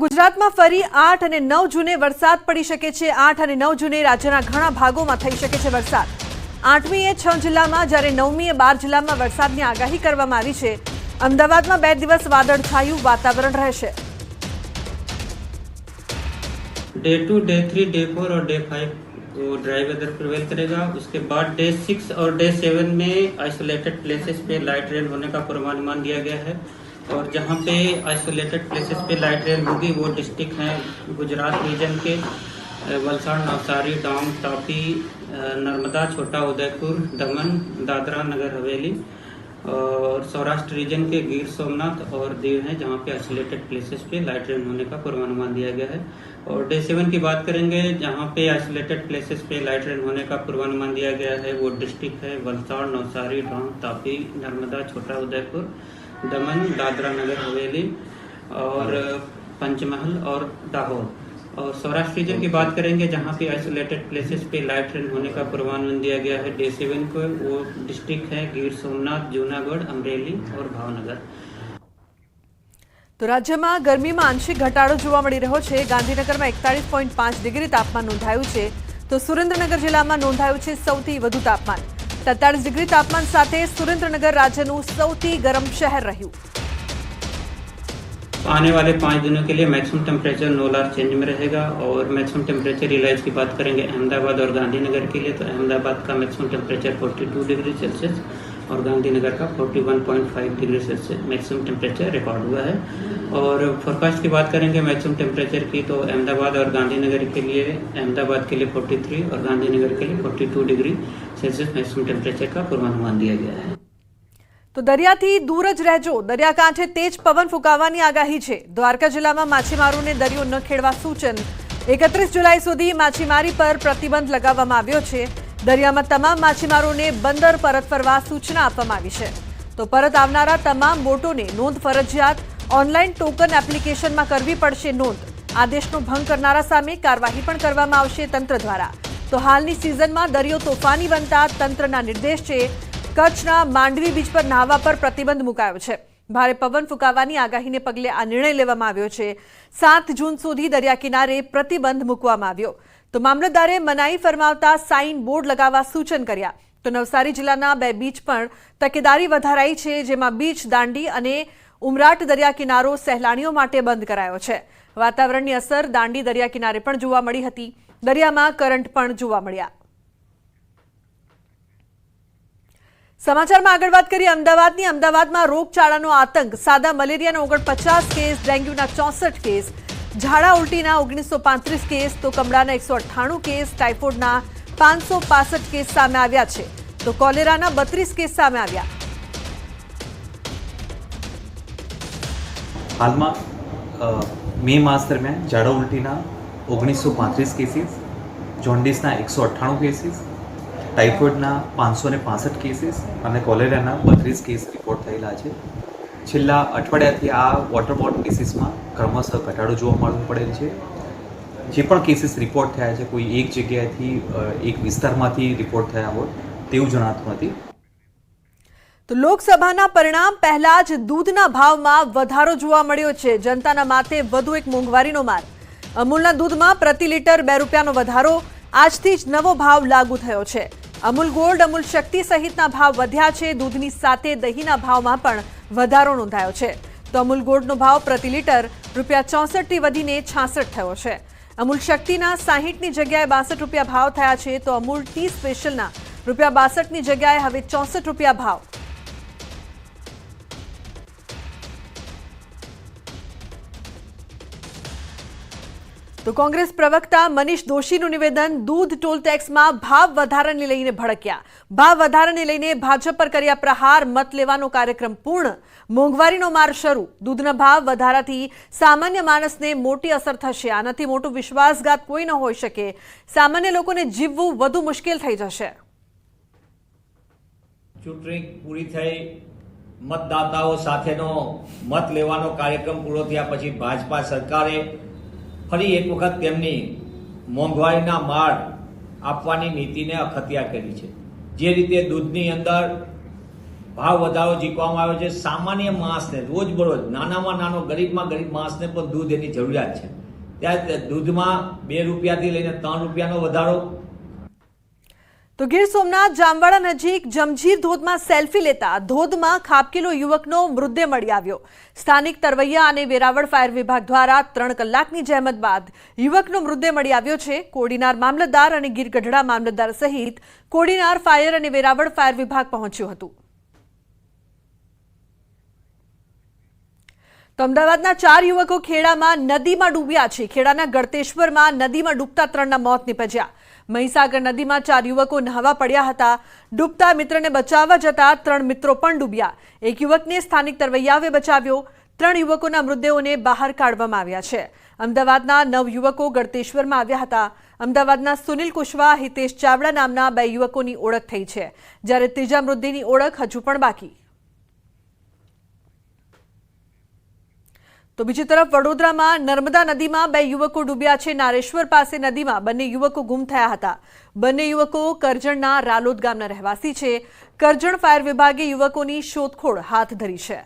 ગુજરાતમાં ફરી આઠ અને નવ જૂને વરસાદ પડી શકે છે આઠ અને નવ જૂને રાજ્યના ઘણા ભાગોમાં થઈ શકે છે વરસાદ આઠમીએ છ જિલ્લામાં જ્યારે નવમીએ બાર જિલ્લામાં વરસાદની આગાહી કરવામાં આવી છે અમદાવાદમાં બે દિવસ વાદળછાયું વાતાવરણ રહેશે day two day three day four और डे फाइव वो ड्राई वेदर प्रिवेल करेगा उसके बाद डे सिक्स और डे सेवन में आइसोलेटेड प्लेसेस पे लाइट रेन होने का पूर्वानुमान दिया गया है और जहाँ पे आइसोलेटेड प्लेसेस पे लाइट रेन होगी, वो डिस्ट्रिक्ट हैं गुजरात रीजन के वलसाड़, नवसारी डांग तापी नर्मदा, छोटा उदयपुर, दमन, दादरा, नगर हवेली और सौराष्ट्र रीजन के गिर सोमनाथ और दीव हैं जहाँ पे आइसोलेटेड प्लेसेस पे लाइट रेन होने का पूर्वानुमान दिया गया है। और डे सेवन की बात करेंगे, जहाँ पे आइसोलेटेड प्लेसेस पे लाइट रेन होने का पूर्वानुमान दिया गया है, वो डिस्ट्रिक्ट है वलसाड़, नवसारी डांग तापी, नर्मदा, छोटा उदयपुर दमन दादरा नगर हवेली और पंचमहल और दाहोद और सौराष्ट्र रीजन की बात करेंगे जहाँ पे आइसोलेटेड प्लेसेस पे लाइट रेन होने का पूर्वानुमान दिया गया है डे सेवन को वो डिस्ट्रिक्ट है गिर सोमनाथ जूनागढ़ अमरेली और भावनगर તો રાજ્યમાં ગરમીમાં આંશિક ઘટાડો જોવા મળી રહ્યો છે ગાંધીનગરમાં એકતાળીસ પોઈન્ટ પાંચ ડિગ્રી તાપમાન નોંધાયું છે તો સુરેન્દ્રનગર જિલ્લામાં નોંધાયું છે સૌથી વધુ તાપમાન તેતાળીસ ડિગ્રી તાપમાન સાથે સુરેન્દ્રનગર રાજ્યનું સૌથી ગરમ શહેર રહ્યું तो आने वाले पाँच दिनों के लिए maximum temperature no large change में रहेगा और मैक्सिमम टेम्परेचर रिलाइज की बात करेंगे अहमदाबाद और गांधीनगर के लिए तो अहमदाबाद का मैक्सिमम टेम्परेचर 42 डिग्री सेल्सियस और गांधीनगर का 41.5 degree Celsius maximum temperature record हुआ है और फोरकास्ट की बात करेंगे मैक्सिमम टेम्परेचर की तो अहमदाबाद और गांधीनगर के लिए अहमदाबाद के लिए 43 और गांधीनगर के लिए 42 डिग्री सेल्सियस मैक्सिमम टेम्परेचर का पूर्वानुमान दिया गया है તો દરિયાથી દૂર જ રહેજો દરિયાકાંઠે તેજ પવન ફૂંકાવાની આગાહી છે દ્વારકા જિલ્લામાં માછીમારોને દરિયો ન ખેડવા સૂચન એકત્રીસ જુલાઈ સુધી માછીમારી પર પ્રતિબંધ લગાવવામાં આવ્યો છે દરિયામાં તમામ માછીમારોને બંદર પરત ફરવા સૂચના આપવામાં આવી છે તો પરત આવનારા તમામ બોટોને નોંધ ફરજિયાત ઓનલાઈન ટોકન એપ્લિકેશનમાં કરવી પડશે નોંધ આદેશનો ભંગ કરનારા સામે કાર્યવાહી પણ કરવામાં આવશે તંત્ર દ્વારા તો હાલની સિઝનમાં દરિયો તોફાની બનતા તંત્રના નિર્દેશ છે કચ્છના માંડવી બીચ પર નાહવા પર પ્રતિબંધ મુકાયો છે. ભારે પવન ફૂંકાવાની આગાહીને પગલે આ નિર્ણય લેવામાં આવ્યો છે. સાત જૂન સુધી દરિયા કિનારે પ્રતિબંધ મૂકવામાં આવ્યો. તો મામલતદારે મનાઈ ફરમાવતા સાઇન બોર્ડ લગાવવા સૂચન કર્યા. તો નવસારી જિલ્લાના બે બીચ પણ તકેદારી વધારાઈ છે, જેમાં બીચ, દાંડી અને ઉમરાટ દરિયા કિનારો સહેલાણીઓ માટે બંધ કરાયો છે. વાતાવરણની અસર દાંડી દરિયા કિનારે પણ જોવા મળી હતી. દરિયામાં કરંટ પણ જોવા મળ્યા. સમાચારમાં આગળ વાત કરીએ અમદાવાદની. અમદાવાદમાં રોગચાળાનો આતંક, સાદા મલેરિયાના ઓગણપચાસ કેસ, ડેન્ગ્યુના ચોસઠ કેસ, ઝાડા ઉલટીના ઓગણીસો પાંત્રીસ કેસ, તો કમળાના એકસો અઠ્ઠાણું કેસ, ટાઇફોઇડના પાંચસો પાસઠ કેસ સામે આવ્યા છે, તો કોલેરાના બત્રીસ કેસ સામે આવ્યા. હાલમાં મે માસ દરમિયાન ઝાડા ઉલટીના ઓગણીસો પાંત્રીસ કેસીસ જોન્ડિસના એકસો અઠ્ઠાણું કેસીસ ટાઇફોઇડના પાંચસો ને પાસઠ કેસીસ અને કોલેરાના બત્રીસ કેસ રિપોર્ટ થયેલા છે. છેલ્લા અઠવાડિયાથી આ વોટરબોર્ડ કેસીસમાં ક્રમશઃ ઘટાડો જોવા મળવો પડેલ છે. જે પણ કેસીસ રિપોર્ટ થયા છે, કોઈ એક જગ્યાએથી એક વિસ્તારમાંથી રિપોર્ટ થયા હોય, તેવું જણાતું નથી. તો લોકસભાના પરિણામ પહેલા જ દૂધના ભાવમાં વધારો જોવા મળ્યો છે. જનતાના માથે વધુ એક મોંઘવારીનો માર. અમૂલના દૂધમાં પ્રતિ લીટર બે રૂપિયાનો વધારો. આજથી જ નવો ભાવ લાગુ થયો છે. અમૂલ ગોલ્ડ, અમૂલ શક્તિ સહિતના ભાવ વધ્યા છે. દૂધની સાથે દહીંના ભાવમાં પણ વધારો નોંધાયો છે. તો અમૂલ ગોલ્ડનો ભાવ પ્રતિ લીટર રૂપિયા ચોસઠથી વધીને છાસઠ થયો છે. અમૂલ શક્તિના સાહીઠની જગ્યાએ બાસઠ રૂપિયા ભાવ થયા છે. તો અમૂલ ટી સ્પેશિયલના રૂપિયા બાસઠની જગ્યાએ હવે ચોસઠ રૂપિયા ભાવ તો કોંગ્રેસ પ્રવક્તા મનીષ દોશીનું નિવેદન દૂધ ટોલ ટેક્સમાં ભાવ વધારાને લઈને ભડક્યા. ભાવ વધારાને લઈને ભાજપ પર કર્યા પ્રહાર, મત લેવાનો કાર્યક્રમ પૂર્ણ. મોંઘવારીનો માર શરૂ. દૂધના ભાવ વધારાથી સામાન્ય માણસને મોટી અસર થશે. આનાથી મોટો વિશ્વાસઘાત કોઈ ન હોઈ શકે. સામાન્ય લોકોને જીવવું વધુ મુશ્કેલ થઈ જશે. ચૂંટણી પૂરી થઈ, મતદાતાઓ સાથેનો મત લેવાનો કાર્યક્રમ પૂરો થયા પછી ભાજપા સરકારે ફરી એક વખત તેમની મોંઘવારીના માળ આપવાની નીતિને અખત્યા કરી છે. જે રીતે દૂધની અંદર ભાવ વધારો જીકવામાં આવ્યો છે, સામાન્ય માણસને રોજબરોજ નાનામાં નાનો, ગરીબમાં ગરીબ માણસને પણ દૂધ એની જરૂરિયાત છે. ત્યારે દૂધમાં બે રૂપિયાથી લઈને ત્રણ રૂપિયાનો વધારો તો ગીર સોમનાથ, જામવાડા નજીક જમજીર ધોધમાં સેલ્ફી લેતા ધોધમાં ખાબકેલો યુવકનો મૃતદેહ મળી આવ્યો. સ્થાનિક તરવૈયા અને વેરાવળ ફાયર વિભાગ દ્વારા ત્રણ કલાકની જહેમત બાદ યુવકનો મૃતદેહ મળી આવ્યો છે. કોડીનાર મામલતદાર અને ગીર ગઢડા મામલતદાર સહિત કોડીનાર ફાયર અને વેરાવળ ફાયર વિભાગ પહોંચ્યું હતું. તો અમદાવાદના ચાર યુવકો ખેડામાં નદીમાં ડૂબ્યા છે. ખેડાના ગળતેશ્વરમાં નદીમાં ડૂબતા ત્રણના મોત નીપજ્યા. મહીસાગર નદીમાં ચાર યુવકો નહાવા પડ્યા હતા. ડૂબતા મિત્રને બચાવવા જતા ત્રણ મિત્રો પણ ડૂબ્યા. એક યુવકને સ્થાનિક તરવૈયાઓએ બચાવ્યો. ત્રણ યુવકોના મૃતદેહોને બહાર કાઢવામાં આવ્યા છે. અમદાવાદના નવ યુવકો ગળતેશ્વરમાં આવ્યા હતા. અમદાવાદના સુનિલ કુશવા, હિતેશ ચાવડા નામના બે યુવકોની ઓળખ થઈ છે. જ્યારે ત્રીજા મૃતદેહની ઓળખ હજુ પણ બાકી. તો બીજી તરફ વડોદરામાં નર્મદા નદીમાં બે યુવકો ડૂબ્યા છે. નારેશ્વર પાસે નદીમાં બંને યુવકો ગુમ થયા હતા. બંને યુવકો કરજણના રાલોદ ગામના રહેવાસી છે. કરજણ ફાયર વિભાગે યુવકોની શોધખોળ હાથ ધરી છે.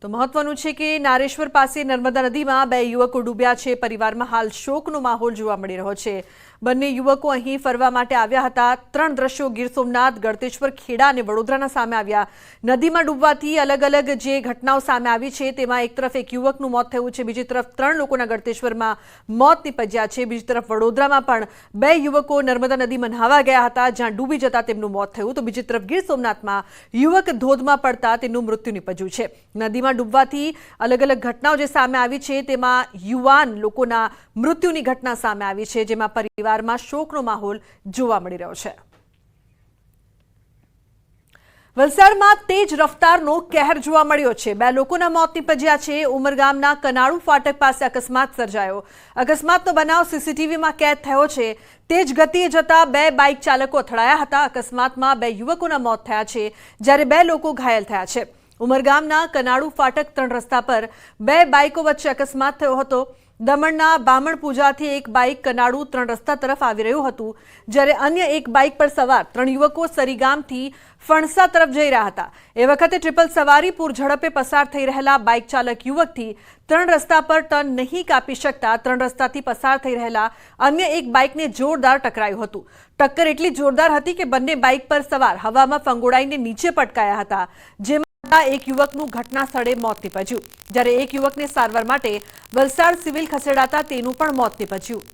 તો મહત્વનું છે કે નારેશ્વર પાસે નર્મદા નદીમાં બે યુવકો ડૂબ્યા છે. પરિવારમાં હાલ શોકનો માહોલ જોવા મળી રહ્યો છે. બંને યુવકો અહીં ફરવા માટે આવ્યા હતા. ત્રણ દ્રશ્યો ગીર સોમનાથ ગળતેશ્વર ખેડા અને વડોદરાના સામે આવ્યા. નદીમાં ડૂબવાથી અલગ અલગ જે ઘટનાઓ સામે આવી છે, તેમાં એક તરફ એક યુવકનું મોત થયું છે, બીજી તરફ ત્રણ લોકોના ગળતેશ્વરમાં મોત નીપજ્યા છે. બીજી તરફ વડોદરામાં પણ બે યુવકો નર્મદા નદીમાં નહાવા ગયા હતા, જ્યાં ડૂબી જતા તેમનું મોત થયું. તો બીજી તરફ ગીર સોમનાથમાં યુવક ધોધમાં પડતા તેનું મૃત્યુ નીપજ્યું છે. નદીમાં ડૂબવાથી અલગ અલગ ઘટનાઓ જે સામે આવી છે, તેમાં યુવાન લોકોના મૃત્યુની ઘટના સામે આવી છે, જેમાં પરિવારમાં શોકનો માહોલ જોવા મળી રહ્યો છે. વલસાડમાં તેજ રફતારનો કહેર જોવા મળ્યો છે. બે લોકોના મોત નીપજ્યા છે. ઉમરગામના કનાળુ ફાટક પાસે અકસ્માત સર્જાયો. અકસ્માતનો બનાવ સીસીટીવીમાં કેદ થયો છે. તેજ ગતિએ જતા બે બાઇક ચાલકો અથડાયા હતા. અકસ્માતમાં બે યુવકોના મોત થયા છે, જ્યારે બે લોકો ઘાયલ થયા છે. ઉમરગામના કનાળુ ફાટક ત્રણ રસ્તા પર બે બાઇકો વચ્ચે અકસ્માત થયો હતો. દમણના બામણ પૂજાથી એક બાઇક કનાડુ ત્રણ રસ્તા તરફ આવી રહ્યું હતું, જ્યારે અન્ય એક બાઇક પર સવાર ત્રણ યુવકો સરીગામથી ફણસા તરફ જઈ રહ્યા હતા. એ વખતે ટ્રિપલ સવારી પૂર ઝડપે પસાર થઈ રહેલા બાઇક ચાલક યુવકથી ત્રણ રસ્તા પર ટર્ન નહીં કાપી શકતા ત્રણ રસ્તાથી પસાર થઈ રહેલા અન્ય એક બાઇકને જોરદાર ટકરાયું હતું. ટક્કર એટલી જોરદાર હતી કે બંને બાઇક પર સવાર હવામાં ફંગોળાઈને નીચે પટકાયા હતા, જેમાં એક યુવકનું ઘટના સ્થળે મોત નીપજ્યું. જ્યારે એક યુવકને સારવાર માટે વલસાડ સિવિલ ખસેડાતા તેનું પણ મોત નીપજ્યું.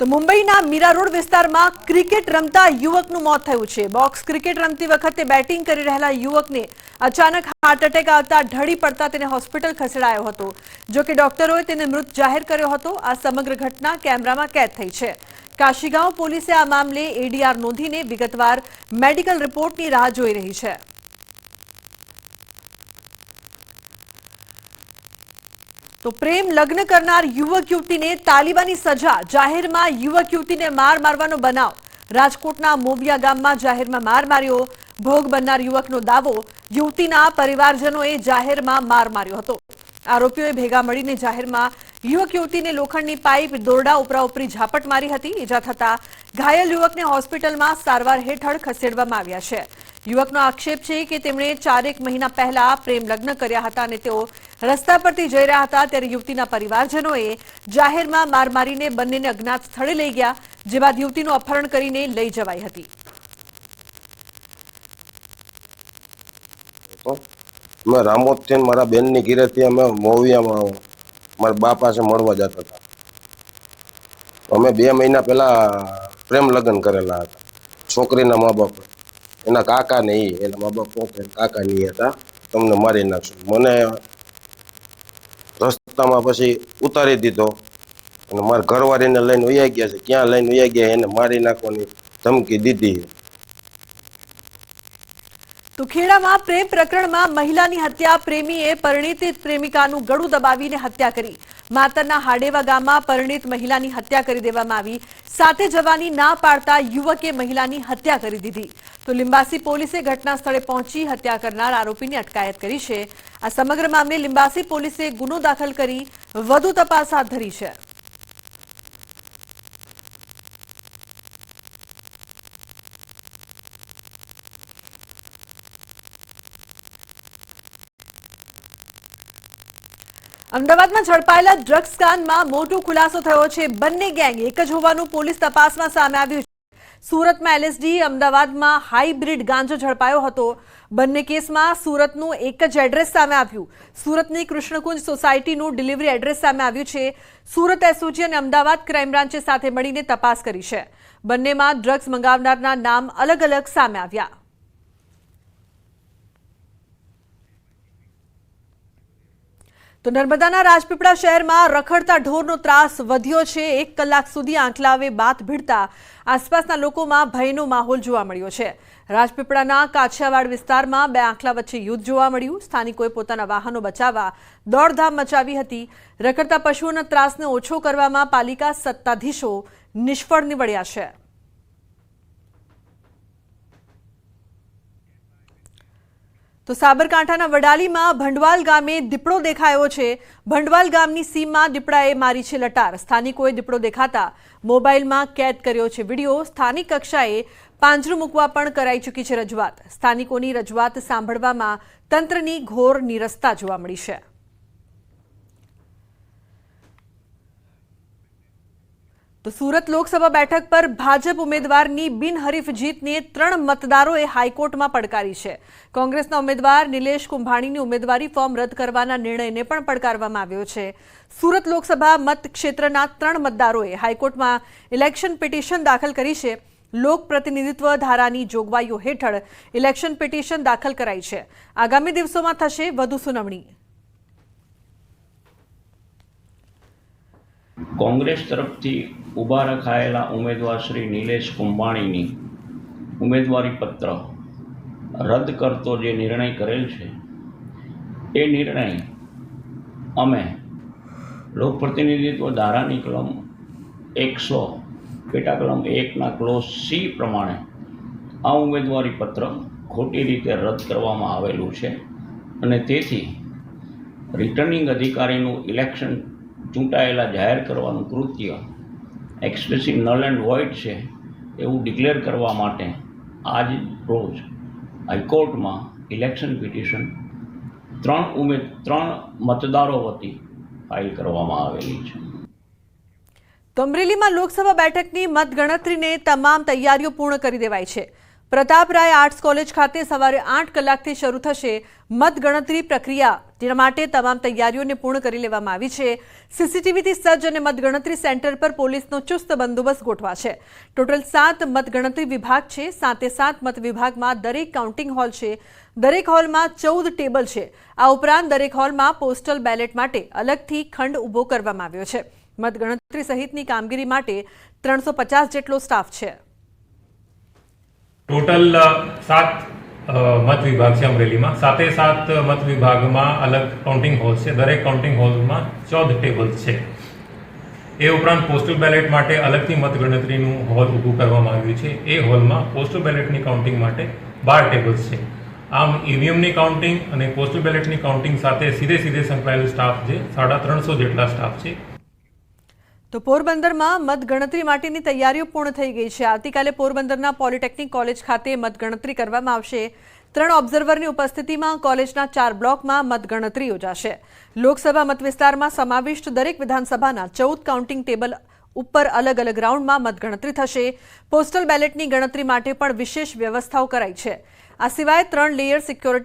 તો મુંબઈના મીરા રોડ વિસ્તારમાં ક્રિકેટ રમતા યુવકનું મોત થયું છે. બોક્સ ક્રિકેટ રમતી વખતે બેટિંગ કરી રહેલા યુવકને અચાનક હાર્ટ એટેક આવતા ઢળી પડતા તેને હોસ્પિટલ ખસેડાયો હતો. જો કે ડોક્ટરોએ તેને મૃત જાહેર કર્યો હતો. આ સમગ્ર ઘટના કેમેરામાં કેદ થઈ છે. કાશીગાંવ પોલીસે આ મામલે એડીઆર નોંધીને વિગતવાર મેડિકલ રિપોર્ટની રાહ જોઈ રહી છે. તો પ્રેમ લગ્ન કરનાર યુવક યુવતીને તાલિબાની સજા, જાહેરમાં યુવક યુવતીને માર મારવાનો બનાવ. રાજકોટના મોબિયા ગામમાં જાહેરમાં માર માર્યો. ભોગ બનનાર યુવકનો દાવો યુવતીના પરિવારજનોએ જાહેરમાં માર માર્યો હતો. આરોપીઓએ ભેગા મળીને જાહેરમાં યુવક યુવતીને લોખંડની પાઇપ, દોરડા ઉપરા ઝાપટ મારી હતી. ઈજા થતા ઘાયલ યુવકને હોસ્પિટલમાં સારવાર હેઠળ ખસેડવામાં આવ્યા છે. યુવકનો આક્ષેપ છે કે તેમણે ચારેક મહિના પહેલા પ્રેમ લગ્ન કર્યા હતા અને તેઓ રસ્તા પરથી જઈ રહ્યા હતા ત્યારે યુવતીના પરિવારજનોએ જાહેરમાં માર મારીને બંનેને અજ્ઞાત સ્થળે લઈ ગયા જે બાદ યુવતીનું અપહરણ કરીને લઈ જવાઈ હતી. અમે મારા બેનની ઘીરેથી અમે મોવિયામાં મારા બા પાસે મળવા જતા હતા. અમે બે મહિના પહેલા પ્રેમ લગ્ન કરેલા હતા. છોકરીના મા બાપ એના કાકા ને એ એના મા બાપ કાકા નહીં હતા. તમને મારી નાખશું. મને રસ્તામાં પછી ઉતારી દીધો. અને મારા ઘરવાળીને લઈને ઉયા ગયા છે. ક્યાં લઈને ઉયા ગયા એને મારી નાખવાની ધમકી દીધી. તો પ્રેમ પ્રકરણમાં મહિલાની હત્યા, પ્રેમીએ પરિણીત પ્રેમિકાનું ગળું દબાવીને હત્યા કરી. માતરના હાડેવા ગામમાં પરિણીત મહિલાની હત્યા કરી દેવામાં આવી. સાથે જવાની ના પાડતા યુવકે મહિલાની હત્યા કરી દીધી. તો લિંબાસી પોલીસે ઘટના સ્થળે પહોંચી હત્યા કરનાર આરોપીની અટકાયત કરી છે. આ સમગ્ર મામલે લિંબાસી પોલીસે ગુનો દાખલ કરી વધુ તપાસ હાથ ધરી છે. અમદાવાદમાં ઝડપાયેલા ડ્રગ્સ કાંડમાં મોટો ખુલાસો થયો છે. બંને ગેંગ એક જ હોવાનું પોલીસ તપાસમાં સામે આવ્યું છે. સુરતમાં એલએસડી અમદાવાદમાં હાઇબ્રિડ ગાંજો ઝડપાયો હતો. બંને કેસમાં સુરતનું એક જ એડ્રેસ સામે આવ્યું. સુરતની કૃષ્ણકુંજ સોસાયટીનું ડિલિવરી એડ્રેસ સામે આવ્યું છે. સુરત એસઓજી અને અમદાવાદ ક્રાઇમ બ્રાન્ચે સાથે મળીને તપાસ કરી છે. બંનેમાં ડ્રગ્સ મંગાવનારના નામ અલગ અલગ સામે આવ્યા. તો નર્મદાના રાજપીપળા શહેરમાં રખડતા ઢોરનો ત્રાસ વધ્યો છે. એક કલાક સુધી આંકલાવે બાત ભીડતા આસપાસના લોકોમાં ભયનો માહોલ જોવા મળ્યો છે. રાજપીપળાના કાછિયાવાડ વિસ્તારમાં બે આંખલા વચ્ચે યુદ્ધ જોવા મળ્યું. સ્થાનિકોએ પોતાના વાહનો બચાવવા દોડધામ મચાવી હતી. રખડતા પશુઓના ત્રાસને ઓછો કરવામાં પાલિકા સત્તાધીશો નિષ્ફળ નીવડ્યા છે. તો સાબરકાંઠાના વડાલીમાં ભંડવાલ ગામે દીપડો દેખાયો છે. ભંડવાલ ગામની સીમમાં દીપડાએ મારી છે લટાર. સ્થાનિકોએ દીપડો દેખાતા મોબાઈલમાં કેદ કર્યો છે વીડિયો. સ્થાનિક કક્ષાએ પાંજરું મૂકવા પણ કરાઈ ચૂકી છે રજૂઆત. સ્થાનિકોની રજૂઆત સાંભળવામાં તંત્રની ઘોર નિરસ્તા જોવા મળી છે. તો સુરત લોકસભા બેઠક પર ભાજપ ઉમેદવારની બિનહરીફ જીતને ત્રણ મતદારોએ હાઈકોર્ટમાં પડકારી છે. કોંગ્રેસના ઉમેદવાર નિલેશ કુંભાણીની ઉમેદવારી ફોર્મ રદ કરવાના નિર્ણયને પણ પડકારવામાં આવ્યો છે. સુરત લોકસભા મતક્ષેત્રના ત્રણ મતદારોએ હાઈકોર્ટમાં ઇલેક્શન પિટિશન દાખલ કરી છે. લોક પ્રતિનિધિત્વ ધારાની જોગવાઈઓ હેઠળ ઇલેક્શન પિટિશન દાખલ કરાઈ છે. આગામી દિવસોમાં થશે વધુ સુનાવણી. કોંગ્રેસ તરફથી ઊભા રખાયેલા ઉમેદવાર શ્રી નિલેશ કુંભાણીની ઉમેદવારી પત્ર રદ કરતો જે નિર્ણય કરેલ છે, એ નિર્ણય અમે લોકપ્રતિનિધિત્વ ધારાની કલમ એકસો, પેટા કલમ એકના ક્લોઝ સી પ્રમાણે આ ઉમેદવારી પત્ર ખોટી રીતે રદ કરવામાં આવેલું છે અને તેથી રિટર્નિંગ અધિકારીનું ઇલેક્શન ચૂંટાયેલા જાહેર કરવાનું કૃત્ય એક્સપ્રેસિવ નલ એન્ડ વોઇડ છે, એવું ડિક્લેર કરવા માટે આજ રોજ હાઈકોર્ટમાં ઇલેક્શન પિટિશન ત્રણ ઉમેદ ત્રણ મતદારો વતી ફાઇલ કરવામાં આવેલી છે. તો અમરેલીમાં લોકસભા બેઠકની મતગણતરીને તમામ તૈયારીઓ પૂર્ણ કરી દેવાઈ છે. પ્રતાપરાય આર્ટ્સ કોલેજ ખાતે સવારે આઠ કલાકથી શરૂ થશે મતગણતરી પ્રક્રિયા, જેના માટે તમામ તૈયારીઓને પૂર્ણ કરી લેવામાં આવી છે. સીસીટીવીથી સજ્જ અને મતગણતરી સેન્ટર પર પોલીસનો ચુસ્ત બંદોબસ્ત ગોઠવાશે ટોટલ સાત મતગણતરી વિભાગ છે. સાતે સાત મત વિભાગમાં દરેક કાઉન્ટિંગ હોલ છે. દરેક હોલમાં ચૌદ ટેબલ છે. આ ઉપરાંત દરેક હોલમાં પોસ્ટલ બેલેટ માટે અલગથી ખંડ ઊભો કરવામાં આવ્યો છે. મતગણતરી સહિતની કામગીરી માટે ત્રણસો જેટલો સ્ટાફ છે. ટોટલ સાત મત વિભાગ છે અમરેલીમાં. સાતે સાત મત વિભાગમાં અલગ કાઉન્ટિંગ હોલ છે. દરેક કાઉન્ટિંગ હોલમાં ચૌદ ટેબલ છે. એ ઉપરાંત પોસ્ટલ બેલેટ માટે અલગથી મતગણતરીનું હોલ ઊભું કરવામાં આવ્યું છે. એ હોલમાં પોસ્ટલ બેલેટની કાઉન્ટિંગ માટે બાર ટેબલ્સ છે. આમ ઈવીએમની કાઉન્ટિંગ અને પોસ્ટલ બેલેટની કાઉન્ટિંગ સાથે સીધે સીધે સંકળાયેલ સ્ટાફ છે. સાડા ત્રણસો જેટલા સ્ટાફ છે. તો પોરબંદરમાં મતગણતરી માટેની તૈયારીઓ પૂર્ણ થઈ ગઈ છે. આવતીકાલે પોરબંદરના પોલિટેકનિક કોલેજ ખાતે મતગણતરી કરવામાં આવશે. ત્રણ ઓબ્ઝર્વરની ઉપસ્થિતિમાં કોલેજના ચાર બ્લોકમાં મતગણતરી યોજાશે. લોકસભા મતવિસ્તારમાં સમાવિષ્ટ દરેક વિધાનસભાના ચૌદ કાઉન્ટિંગ ટેબલ ઉપર અલગ અલગ રાઉન્ડમાં મતગણતરી થશે. પોસ્ટલ બેલેટની ગણતરી માટે પણ વિશેષ વ્યવસ્થાઓ કરાઈ છે. આ સિવાય ત્રણ લેયર સિક્યોરિટી